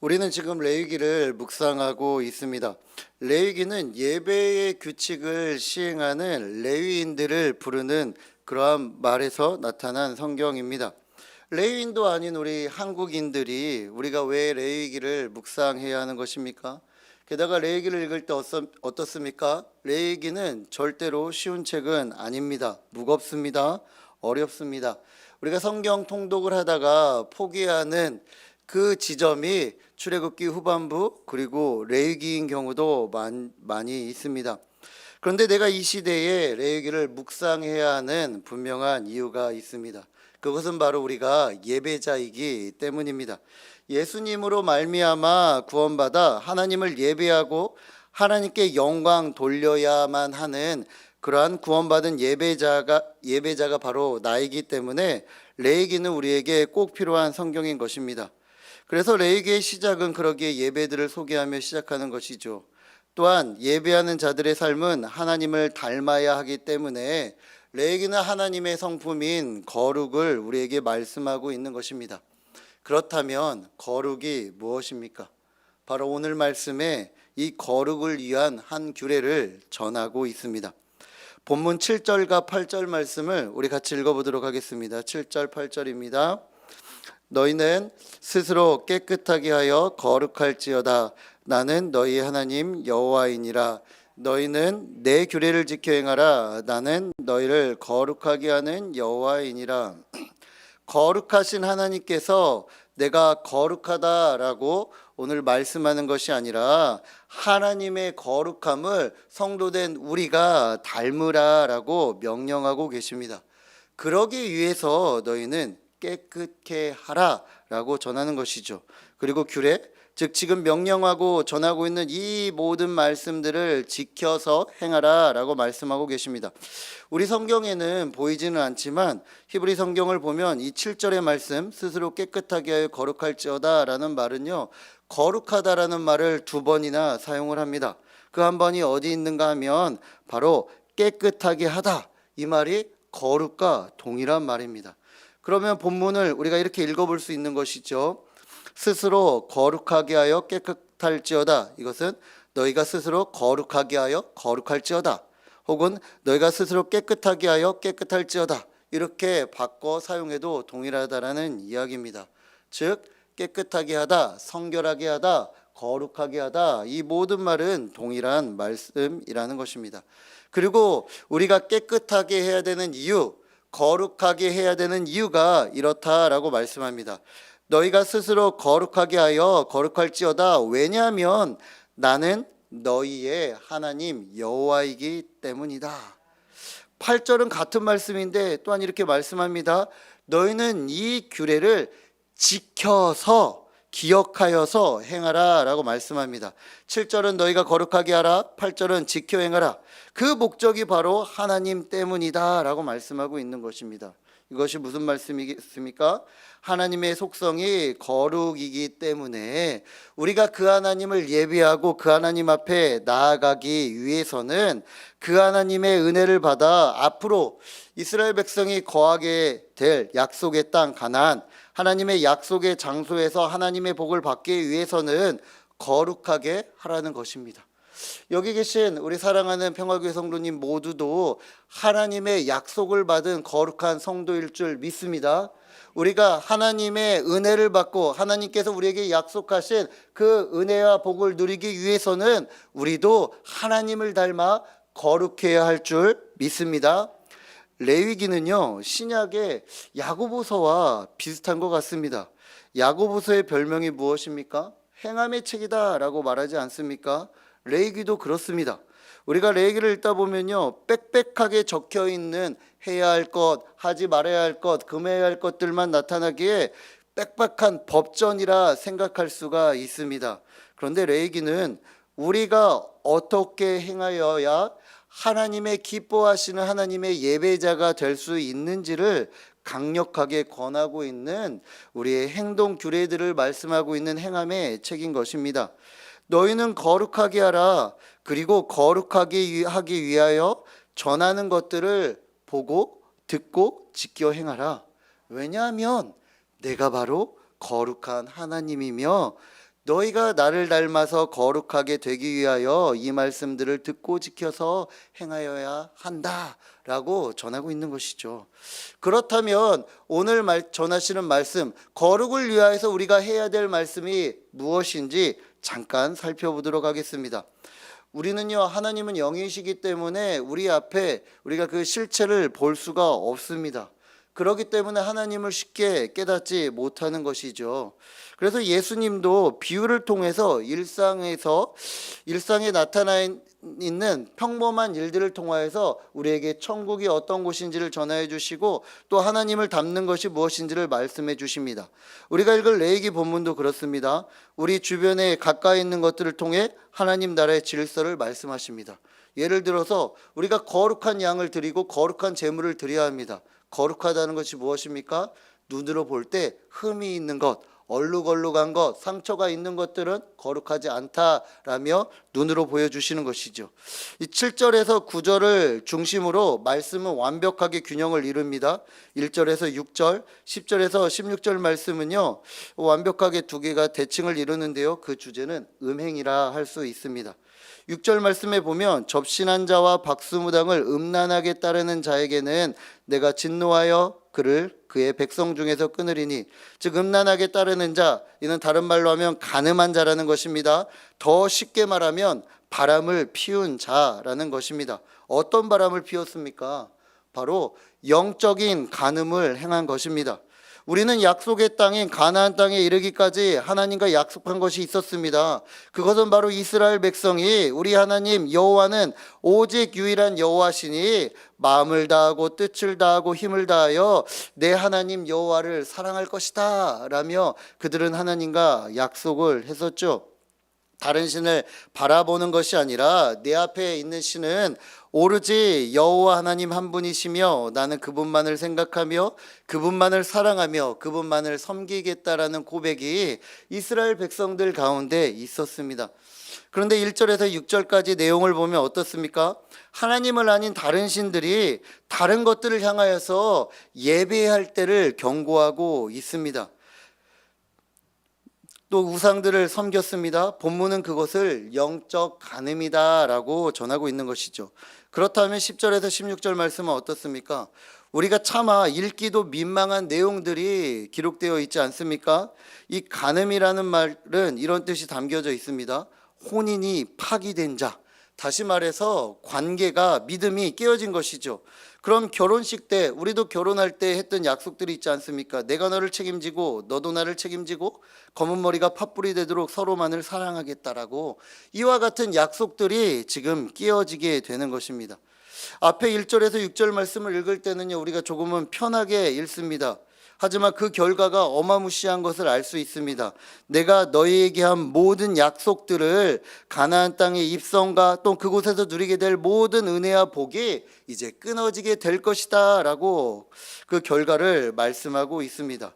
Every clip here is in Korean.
우리는 지금 레위기를 묵상하고 있습니다. 레위기는 예배의 규칙을 시행하는 레위인들을 부르는 그러한 말에서 나타난 성경입니다. 레위인도 아닌 우리 한국인들이 우리가 왜 레위기를 묵상해야 하는 것입니까? 게다가 레위기를 읽을 때 어떠- 어떻습니까? 레위기는 절대로 쉬운 책은 아닙니다. 무겁습니다. 어렵습니다. 우리가 성경 통독을 하다가 포기하는 그 지점이 출애굽기 후반부 그리고 레위기인 경우도 많, 많이 있습니다. 그런데 내가 이 시대에 레위기를 묵상해야 하는 분명한 이유가 있습니다. 그것은 바로 우리가 예배자이기 때문입니다. 예수님으로 말미암아 구원받아 하나님을 예배하고 하나님께 영광 돌려야만 하는 그러한 구원받은 예배자가 예배자가 바로 나이기 때문에 레이기는 우리에게 꼭 필요한 성경인 것입니다. 그래서 레이기의 시작은 그러기에 예배들을 소개하며 시작하는 것이죠. 또한 예배하는 자들의 삶은 하나님을 닮아야 하기 때문에 레이기는 하나님의 성품인 거룩을 우리에게 말씀하고 있는 것입니다. 그렇다면 거룩이 무엇입니까? 바로 오늘 말씀에 이 거룩을 위한 한 규례를 전하고 있습니다. 본문 7절과 8절 말씀을 우리 같이 읽어보도록 하겠습니다. 7절, 8절입니다. 너희는 스스로 깨끗하게 하여 거룩할지어다. 나는 너희 하나님 여호와이니라. 너희는 내 규례를 지켜 행하라. 나는 너희를 거룩하게 하는 여호와이니라. 거룩하신 하나님께서 내가 거룩하다라고 오늘 말씀하는 것이 아니라 하나님의 거룩함을 성도된 우리가 닮으라라고 명령하고 계십니다. 그러기 위해서 너희는 깨끗게 하라라고 전하는 것이죠. 그리고 규례 즉 지금 명령하고 전하고 있는 이 모든 말씀들을 지켜서 행하라라고 말씀하고 계십니다. 우리 성경에는 보이지는 않지만 히브리 성경을 보면 이 7절의 말씀 스스로 깨끗하게 하여 거룩할지어다라는 말은요. 거룩하다라는 말을 두 번이나 사용을 합니다. 그 한 번이 어디 있는가 하면 바로 깨끗하게 하다. 이 말이 거룩과 동일한 말입니다. 그러면 본문을 우리가 이렇게 읽어볼 수 있는 것이죠. 스스로 거룩하게 하여 깨끗할지어다. 이것은 너희가 스스로 거룩하게 하여 거룩할지어다. 혹은 너희가 스스로 깨끗하게 하여 깨끗할지어다. 이렇게 바꿔 사용해도 동일하다라는 이야기입니다. 즉 깨끗하게 하다, 성결하게 하다, 거룩하게 하다. 이 모든 말은 동일한 말씀이라는 것입니다. 그리고 우리가 깨끗하게 해야 되는 이유, 거룩하게 해야 되는 이유가 이렇다라고 말씀합니다. 너희가 스스로 거룩하게 하여 거룩할지어다. 왜냐하면 나는 너희의 하나님 여호와이기 때문이다. 8절은 같은 말씀인데 또한 이렇게 말씀합니다. 너희는 이 규례를 지켜서 기억하여서 행하라 라고 말씀합니다. 7절은 너희가 거룩하게 하라. 8절은 지켜 행하라. 그 목적이 바로 하나님 때문이다 라고 말씀하고 있는 것입니다. 이것이 무슨 말씀이겠습니까? 하나님의 속성이 거룩이기 때문에 우리가 그 하나님을 예배하고 그 하나님 앞에 나아가기 위해서는 그 하나님의 은혜를 받아 앞으로 이스라엘 백성이 거하게 될 약속의 땅 가나안 하나님의 약속의 장소에서 하나님의 복을 받기 위해서는 거룩하게 하라는 것입니다. 여기 계신 우리 사랑하는 평화교회 성도님 모두도 하나님의 약속을 받은 거룩한 성도일 줄 믿습니다. 우리가 하나님의 은혜를 받고 하나님께서 우리에게 약속하신 그 은혜와 복을 누리기 위해서는 우리도 하나님을 닮아 거룩해야 할 줄 믿습니다. 레위기는요 신약의 야고보서와 비슷한 것 같습니다. 야고보서의 별명이 무엇입니까? 행함의 책이다라고 말하지 않습니까? 레이기도 그렇습니다. 우리가 레이기를 읽다 보면요 빽빽하게 적혀 있는 해야 할 것, 하지 말아야 할 것, 금해야 할 것들만 나타나기에 빽빽한 법전이라 생각할 수가 있습니다. 그런데 레이기는 우리가 어떻게 행하여야 하나님의 기뻐하시는 하나님의 예배자가 될 수 있는지를 강력하게 권하고 있는 우리의 행동 규례들을 말씀하고 있는 행함의 책인 것입니다. 너희는 거룩하게 하라. 그리고 거룩하게 하기 위하여 전하는 것들을 보고 듣고 지켜 행하라. 왜냐하면 내가 바로 거룩한 하나님이며 너희가 나를 닮아서 거룩하게 되기 위하여 이 말씀들을 듣고 지켜서 행하여야 한다 라고 전하고 있는 것이죠. 그렇다면 오늘 말, 전하시는 말씀 거룩을 위하여서 우리가 해야 될 말씀이 무엇인지 잠깐 살펴보도록 하겠습니다. 우리는요 하나님은 영이시기 때문에 우리 앞에 우리가 그 실체를 볼 수가 없습니다. 그렇기 때문에 하나님을 쉽게 깨닫지 못하는 것이죠. 그래서 예수님도 비유를 통해서 일상에서 일상에 나타나 있는 평범한 일들을 통하여서 우리에게 천국이 어떤 곳인지를 전하여 주시고 또 하나님을 닮는 것이 무엇인지를 말씀해 주십니다. 우리가 읽을 레이기 본문도 그렇습니다. 우리 주변에 가까이 있는 것들을 통해 하나님 나라의 질서를 말씀하십니다. 예를 들어서 우리가 거룩한 양을 드리고 거룩한 제물을 드려야 합니다. 거룩하다는 것이 무엇입니까? 눈으로 볼 때 흠이 있는 것, 얼룩얼룩한 것, 상처가 있는 것들은 거룩하지 않다라며 눈으로 보여주시는 것이죠. 이 7절에서 9절을 중심으로 말씀은 완벽하게 균형을 이룹니다. 1절에서 6절, 10절에서 16절 말씀은요, 완벽하게 두 개가 대칭을 이루는데요. 그 주제는 음행이라 할 수 있습니다. 6절 말씀에 보면 접신한 자와 박수무당을 음란하게 따르는 자에게는 내가 진노하여 그를 그의 백성 중에서 끊으리니 즉 음란하게 따르는 자 이는 다른 말로 하면 가늠한 자라는 것입니다. 더 쉽게 말하면 바람을 피운 자라는 것입니다. 어떤 바람을 피웠습니까? 바로 영적인 간음을 행한 것입니다. 우리는 약속의 땅인 가나안 땅에 이르기까지 하나님과 약속한 것이 있었습니다. 그것은 바로 이스라엘 백성이 우리 하나님 여호와는 오직 유일한 여호와시니 마음을 다하고 뜻을 다하고 힘을 다하여 내 하나님 여호와를 사랑할 것이다라며 그들은 하나님과 약속을 했었죠. 다른 신을 바라보는 것이 아니라 내 앞에 있는 신은 오로지 여호와 하나님 한 분이시며 나는 그분만을 생각하며 그분만을 사랑하며 그분만을 섬기겠다라는 고백이 이스라엘 백성들 가운데 있었습니다. 그런데 1절에서 6절까지 내용을 보면 어떻습니까? 하나님을 아닌 다른 신들이 다른 것들을 향하여서 예배할 때를 경고하고 있습니다. 또 우상들을 섬겼습니다. 본문은 그것을 영적 간음이다라고 전하고 있는 것이죠. 그렇다면 10절에서 16절 말씀은 어떻습니까? 우리가 차마 읽기도 민망한 내용들이 기록되어 있지 않습니까? 이 간음이라는 말은 이런 뜻이 담겨져 있습니다. 혼인이 파기된 자. 다시 말해서 관계가 믿음이 깨어진 것이죠. 그럼 결혼식 때 우리도 결혼할 때 했던 약속들이 있지 않습니까? 내가 너를 책임지고 너도 나를 책임지고 검은 머리가 팥불이 되도록 서로만을 사랑하겠다라고 이와 같은 약속들이 지금 깨어지게 되는 것입니다. 앞에 1절에서 6절 말씀을 읽을 때는요. 우리가 조금은 편하게 읽습니다. 하지만 그 결과가 어마무시한 것을 알 수 있습니다. 내가 너희에게 한 모든 약속들을 가나안 땅의 입성과 또 그곳에서 누리게 될 모든 은혜와 복이 이제 끊어지게 될 것이다라고 그 결과를 말씀하고 있습니다.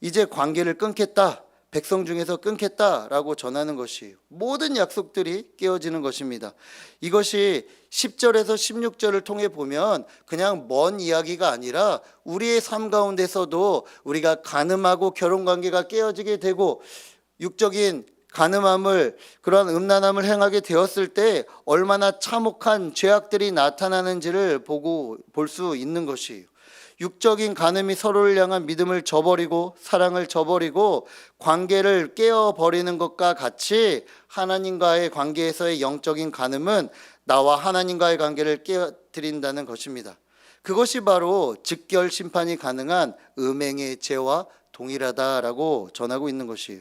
이제 관계를 끊겠다. 백성 중에서 끊겠다라고 전하는 것이에요. 모든 약속들이 깨어지는 것입니다. 이것이 10절에서 16절을 통해 보면 그냥 먼 이야기가 아니라 우리의 삶 가운데서도 우리가 가늠하고 결혼 관계가 깨어지게 되고 육적인 가늠함을 그러한 음란함을 행하게 되었을 때 얼마나 참혹한 죄악들이 나타나는지를 보고 볼 수 있는 것이에요. 육적인 간음이 서로를 향한 믿음을 저버리고 사랑을 저버리고 관계를 깨어 버리는 것과 같이 하나님과의 관계에서의 영적인 간음은 나와 하나님과의 관계를 깨뜨린다는 것입니다. 그것이 바로 즉결 심판이 가능한 음행의 죄와 동일하다라고 전하고 있는 것이에요.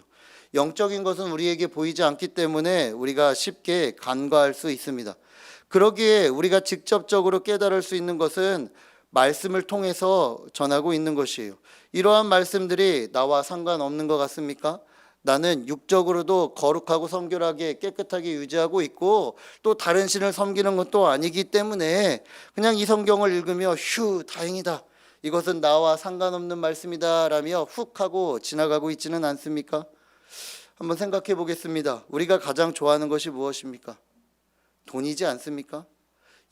영적인 것은 우리에게 보이지 않기 때문에 우리가 쉽게 간과할 수 있습니다. 그러기에 우리가 직접적으로 깨달을 수 있는 것은 말씀을 통해서 전하고 있는 것이에요. 이러한 말씀들이 나와 상관없는 것 같습니까? 나는 육적으로도 거룩하고 성결하게 깨끗하게 유지하고 있고 또 다른 신을 섬기는 것도 아니기 때문에 그냥 이 성경을 읽으며 휴 다행이다. 이것은 나와 상관없는 말씀이다라며 훅 하고 지나가고 있지는 않습니까? 한번 생각해 보겠습니다. 우리가 가장 좋아하는 것이 무엇입니까? 돈이지 않습니까?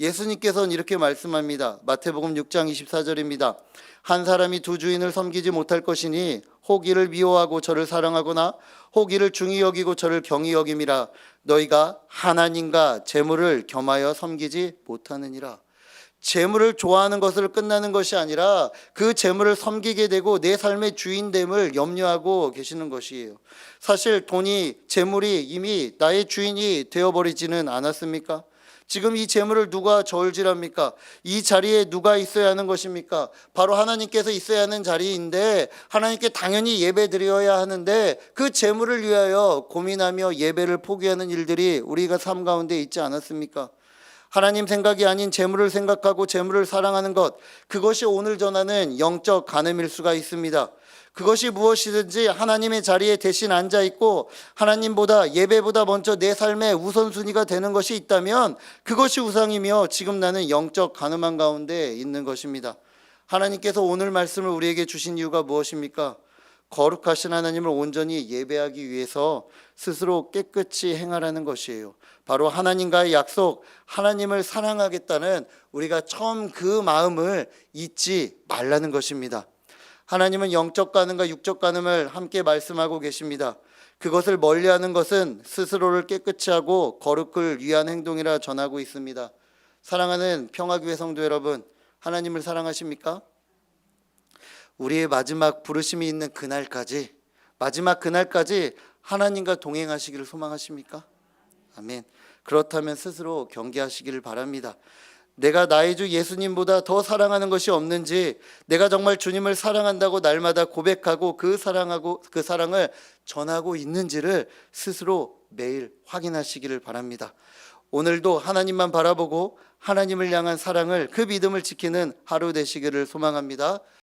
예수님께서는 이렇게 말씀합니다. 마태복음 6장 24절입니다. 한 사람이 두 주인을 섬기지 못할 것이니 호기를 미워하고 저를 사랑하거나 호기를 중히 여기고 저를 경히 여김이라 너희가 하나님과 재물을 겸하여 섬기지 못하느니라. 재물을 좋아하는 것을 끝나는 것이 아니라 그 재물을 섬기게 되고 내 삶의 주인됨을 염려하고 계시는 것이에요. 사실 돈이 재물이 이미 나의 주인이 되어버리지는 않았습니까? 지금 이 재물을 누가 저울질합니까? 이 자리에 누가 있어야 하는 것입니까? 바로 하나님께서 있어야 하는 자리인데 하나님께 당연히 예배 드려야 하는데 그 재물을 위하여 고민하며 예배를 포기하는 일들이 우리가 삶 가운데 있지 않았습니까? 하나님 생각이 아닌 재물을 생각하고 재물을 사랑하는 것 그것이 오늘 전하는 영적 간음일 수가 있습니다. 그것이 무엇이든지 하나님의 자리에 대신 앉아 있고 하나님보다 예배보다 먼저 내 삶의 우선순위가 되는 것이 있다면 그것이 우상이며 지금 나는 영적 간음한 가운데 있는 것입니다. 하나님께서 오늘 말씀을 우리에게 주신 이유가 무엇입니까? 거룩하신 하나님을 온전히 예배하기 위해서 스스로 깨끗이 행하라는 것이에요. 바로 하나님과의 약속, 하나님을 사랑하겠다는 우리가 처음 그 마음을 잊지 말라는 것입니다. 하나님은 영적 간음과 육적 간음을 함께 말씀하고 계십니다. 그것을 멀리하는 것은 스스로를 깨끗이 하고 거룩을 위한 행동이라 전하고 있습니다. 사랑하는 평화교회 성도 여러분, 하나님을 사랑하십니까? 우리의 마지막 부르심이 있는 그날까지 마지막 그날까지 하나님과 동행하시기를 소망하십니까? 아멘. 그렇다면 스스로 경계하시기를 바랍니다. 내가 나의 주 예수님보다 더 사랑하는 것이 없는지 내가 정말 주님을 사랑한다고 날마다 고백하고 그 사랑하고 그 사랑을 전하고 있는지를 스스로 매일 확인하시기를 바랍니다. 오늘도 하나님만 바라보고 하나님을 향한 사랑을 그 믿음을 지키는 하루 되시기를 소망합니다.